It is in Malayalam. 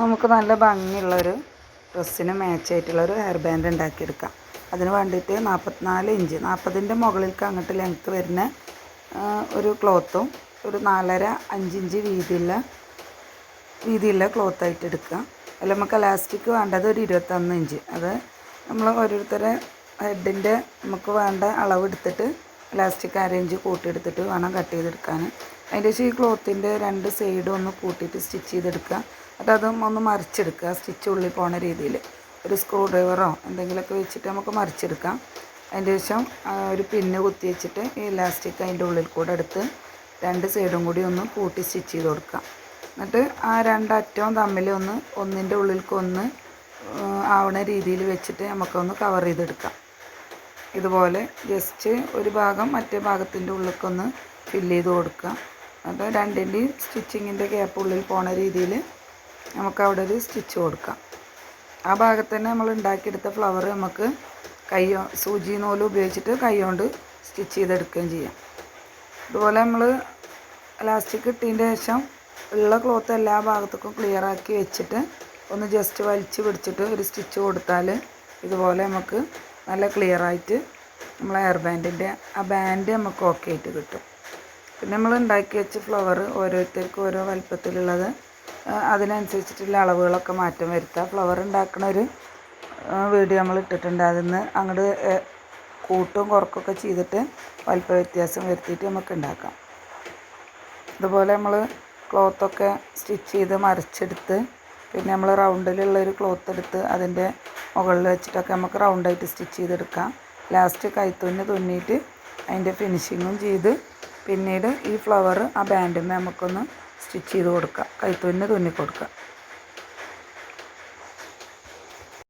നമുക്ക് നല്ല ഭംഗിയുള്ളൊരു ഡ്രസ്സിന് മാച്ച് ആയിട്ടുള്ള ഒരു ഹെയർ ബാൻഡ് ഉണ്ടാക്കിയെടുക്കാം. അതിന് വേണ്ടിയിട്ട് നാൽപ്പത്തിനാല് ഇഞ്ച് നാൽപ്പതിന്റെ മുകളിലേക്ക് അങ്ങോട്ട് ലെങ്ത്ത് വരുന്ന ഒരു ക്ലോത്തും ഒരു നാലര അഞ്ചിഞ്ച് വീതിയുള്ള വീതിയുള്ള ക്ലോത്തായിട്ട് എടുക്കുക. അതിൽ നമുക്ക് ഇലാസ്റ്റിക് വേണ്ടത് ഒരു ഇരുപത്തൊന്ന് ഇഞ്ച് അത് നമ്മൾ ഓരോരുത്തരെ ഹെഡിന്റെ നമുക്ക് വേണ്ട അളവ് എടുത്തിട്ട് അരഞ്ച് അര ഇഞ്ച് കൂട്ടിയെടുത്തിട്ട് വേണം കട്ട് ചെയ്തെടുക്കാൻ. അതിന്റെ ശേഷം ഈ ക്ലോത്തിന്റെ രണ്ട് സൈഡും ഒന്ന് കൂട്ടിയിട്ട് സ്റ്റിച്ച് ചെയ്തെടുക്കുക. എന്നിട്ട് അതും ഒന്ന് മറിച്ചെടുക്കുക സ്റ്റിച്ച് ഉള്ളിൽ പോണ രീതിയിൽ. ഒരു സ്ക്രൂ ഡ്രൈവറോ എന്തെങ്കിലുമൊക്കെ വെച്ചിട്ട് നമുക്ക് മറിച്ചെടുക്കാം. അതിന്റെ ശേഷം ഒരു പിന്ന് കുത്തി വെച്ചിട്ട് ഈ ഇലാസ്റ്റിക് അതിന്റെ ഉള്ളിൽ കൂടെ എടുത്ത് രണ്ട് സൈഡും കൂടി ഒന്ന് കൂട്ടി സ്റ്റിച്ച് ചെയ്ത് കൊടുക്കാം എന്നിട്ട് ആ രണ്ടറ്റവും തമ്മിൽ ഒന്ന് ഒന്നിന്റെ ഉള്ളിൽക്കൊന്ന് ആവണ രീതിയിൽ വെച്ചിട്ട് നമുക്കൊന്ന് കവർ ചെയ്തെടുക്കാം. ഇതുപോലെ ജസ്റ്റ് ഒരു ഭാഗം മറ്റേ ഭാഗത്തിന്റെ ഉള്ളിലേക്കൊന്ന് ഫില്ല് ചെയ്ത് കൊടുക്കുക. അപ്പോൾ രണ്ടിന്റെയും സ്റ്റിച്ചിങ്ങിന്റെ ഗ്യാപ്പ് ഉള്ളിൽ പോണ രീതിയിൽ നമുക്ക് അവിടെ ഒരു സ്റ്റിച്ച് കൊടുക്കാം. ആ ഭാഗത്ത് തന്നെ നമ്മൾ ഉണ്ടാക്കിയെടുത്ത ഫ്ലവർ നമുക്ക് കൈ സൂചി നൂൽ ഉപയോഗിച്ചിട്ട് കൈ കൊണ്ട് സ്റ്റിച്ച് ചെയ്തെടുക്കുകയും ചെയ്യാം. ഇതുപോലെ നമ്മൾ ലാസ്റ്റിക് ഇട്ടതിന്റെ ശേഷം ഉള്ള ക്ലോത്ത് എല്ലാ ഭാഗത്തേക്കും ക്ലിയർ ആക്കി വെച്ചിട്ട് ഒന്ന് ജസ്റ്റ് വലിച്ച് പിടിച്ചിട്ട് ഒരു സ്റ്റിച്ച് കൊടുത്താൽ ഇതുപോലെ നമുക്ക് നല്ല ക്ലിയർ ആയിട്ട് നമ്മൾ ഹെയർ ബാൻഡിന്റെ ആ ബാൻഡ് നമുക്ക് ഓക്കെ ആയിട്ട് കിട്ടും. പിന്നെ നമ്മൾ ഉണ്ടാക്കി വെച്ച ഫ്ലവർ ഓരോരുത്തർക്കും ഓരോ വലുപ്പത്തിലുള്ളത് അതിനനുസരിച്ചിട്ടുള്ള അളവുകളൊക്കെ മാറ്റം വരുത്തുക. ഫ്ലവർ ഉണ്ടാക്കുന്ന ഒരു വീഡിയോ നമ്മൾ ഇട്ടിട്ടുണ്ട്. അതിൽ നിന്ന് അങ്ങോട്ട് കൂട്ടും കുറക്കൊക്കെ ചെയ്തിട്ട് വലുപ്പ വ്യത്യാസം വരുത്തിയിട്ട് നമുക്ക് ഉണ്ടാക്കാം. അതുപോലെ നമ്മൾ ക്ലോത്തൊക്കെ സ്റ്റിച്ച് ചെയ്ത് മറിച്ചെടുത്ത് പിന്നെ നമ്മൾ റൗണ്ടിലുള്ള ഒരു ക്ലോത്ത് എടുത്ത് അതിന്റെ മുകളിൽ വെച്ചിട്ടൊക്കെ നമുക്ക് റൗണ്ടായിട്ട് സ്റ്റിച്ച് ചെയ്തെടുക്കാം. ലാസ്റ്റ് കൈത്തുന്ന് തുന്നിയിട്ട് അതിന്റെ ഫിനിഷിങ്ങും ചെയ്ത് പിന്നീട് ഈ ഫ്ലവർ ആ ബാൻഡിന്മേൽ നമുക്കൊന്ന് സ്റ്റിച്ച് ചെയ്ത് കൊടുക്കാം. കൈത്തുന്ന് തുന്നി കൊടുക്കാം